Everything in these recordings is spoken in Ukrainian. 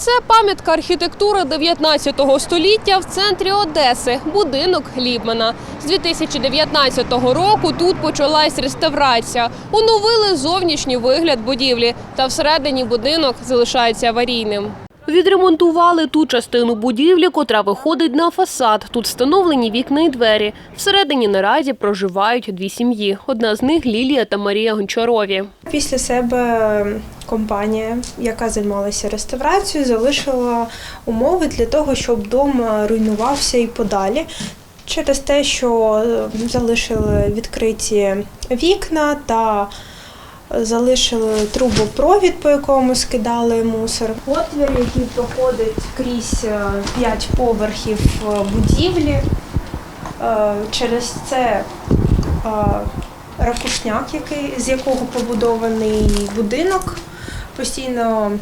Це пам'ятка архітектури 19 століття в центрі Одеси, будинок Глібмана. З 2019 року тут почалась реставрація. Оновили зовнішній вигляд будівлі, та всередині будинок залишається аварійним. Відремонтували ту частину будівлі, котра виходить на фасад. Тут встановлені вікна і двері. Всередині наразі проживають дві сім'ї. Одна з них Лілія та Марія Гончарові. Після себе компанія, яка займалася реставрацією, залишила умови для того, щоб дом руйнувався і подалі. Через те, що е, залишили відкриті вікна та залишили трубопровід, по якому скидали мусор. Отвір, який проходить крізь е, п'ять поверхів е, будівлі. Е, Через це ракушняк, який, з якого побудований будинок, постійно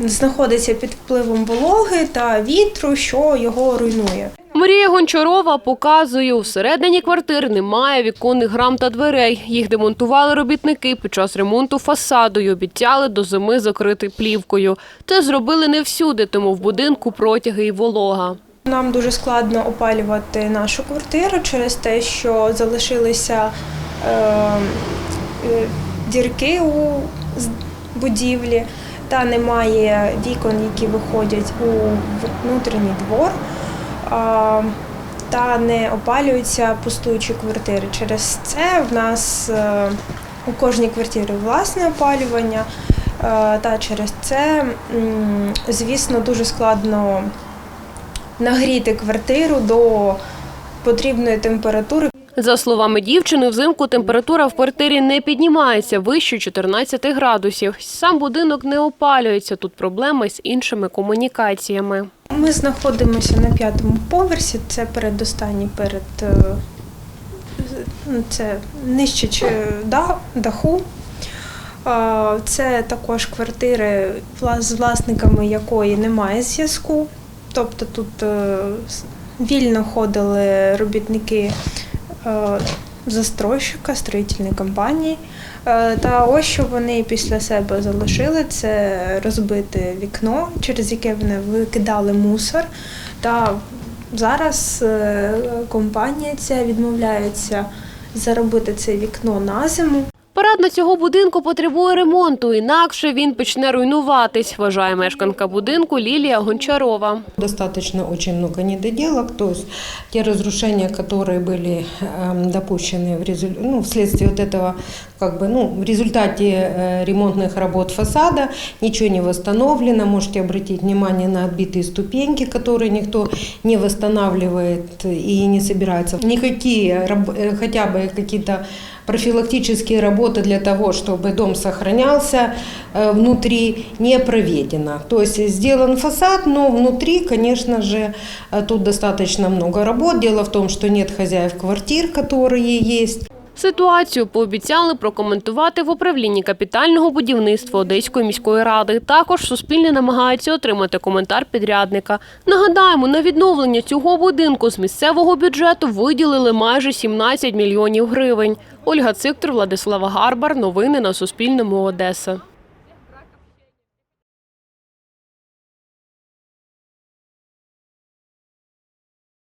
знаходиться під впливом вологи та вітру, що його руйнує. Марія Гончарова показує, всередині квартир немає віконних грам та дверей. Їх демонтували робітники під час ремонту фасаду і обіцяли до зими закрити плівкою. Це зробили не всюди, тому в будинку протяги і волога. Нам дуже складно опалювати нашу квартиру через те, що залишилися е, е, дірки у будівлі, та немає вікон, які виходять у внутрішній двор, та не опалюються пустуючі квартири. Через це в нас е, у кожній квартирі власне опалювання, е, та через це, звісно, дуже складно нагріти квартиру до потрібної температури. За словами дівчини, взимку температура в квартирі не піднімається вище 14 градусів. Сам будинок не опалюється. Тут проблеми з іншими комунікаціями. Ми знаходимося на п'ятому поверсі, це передостанній перед е, ну, це нижче даху. Це також квартири, з власниками якої немає зв'язку. Тобто тут е, вільно ходили робітники е, застройщика, строїтельної компанії. Е, Та ось що вони після себе залишили, це розбите вікно, через яке вони викидали мусор. Та зараз е, компанія ця відмовляється заробити це вікно на зиму. Парадна цього будинку потребує ремонту, інакше він почне руйнуватись, вважає мешканка будинку Лілія Гончарова. Достаточно очень много недоделок, то есть те разрушения, которые были эм, допущены в резу- ну, вследствие вот этого, как бы, ну, в результате э, ремонтных работ фасада, ничего не восстановлено. Можете обратить внимание на отбитые ступеньки, которые никто не восстанавливает и не собирается. Никакие, раб- э, хотя бы какие-то профилактические работы для того, чтобы дом сохранялся э, внутри, не проведено. То есть сделан фасад, но внутри, конечно же, э, тут достаточно много работ. Дело в том, что нет хозяев квартир, которые есть. Ситуацію пообіцяли прокоментувати в управлінні капітального будівництва Одеської міської ради. Також Суспільне намагається отримати коментар підрядника. Нагадаємо, на відновлення цього будинку з місцевого бюджету виділили майже 17 мільйонів гривень. Ольга Циктор, Владислава Гарбар. Новини на Суспільному. Одеса.